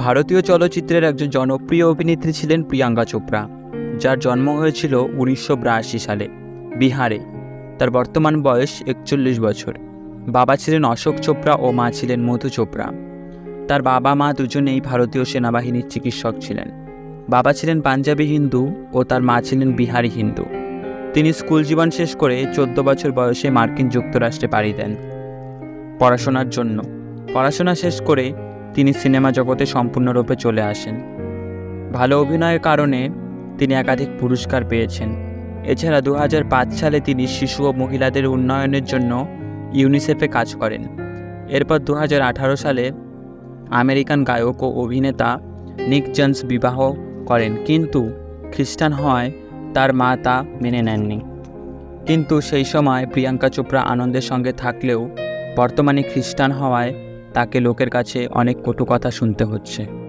ভারতীয় চলচ্চিত্রের একজন জনপ্রিয় অভিনেত্রী ছিলেন প্রিয়াঙ্কা চোপড়া, যার জন্ম হয়েছিল উনিশশো বিরাশি সালে, বিহারে। তার বর্তমান বয়স একচল্লিশ বছর। বাবা ছিলেন অশোক চোপড়া ও মা ছিলেন মধু চোপড়া। তার বাবা মা দুজনেই ভারতীয় সেনাবাহিনীর চিকিৎসক ছিলেন। বাবা ছিলেন পাঞ্জাবি হিন্দু ও তার মা ছিলেন বিহারি হিন্দু। তিনি স্কুল জীবন শেষ করে চোদ্দ বছর বয়সে মার্কিন যুক্তরাষ্ট্রে পাড়ি দেন। পড়াশোনার জন্য। পড়াশোনা শেষ করে তিনি সিনেমা জগতে সম্পূর্ণরূপে চলে আসেন। ভালো অভিনয়ের কারণে তিনি একাধিক পুরস্কার পেয়েছেন। এছাড়া দু হাজার পাঁচ সালে তিনি শিশু ও মহিলাদের উন্নয়নের জন্য ইউনিসেফে কাজ করেন। এরপর দু হাজার আঠারো সালে আমেরিকান গায়ক ও অভিনেতা নিক জন্স বিবাহ করেন, কিন্তু খ্রিস্টান হওয়ায় তার মা তা মেনে নেননি। কিন্তু সেই সময় প্রিয়াঙ্কা চোপড়া আনন্দের সঙ্গে থাকলেও বর্তমানে খ্রিস্টান হওয়ায় তাকে লোকের কাছে অনেক কটু কথা শুনতে হচ্ছে।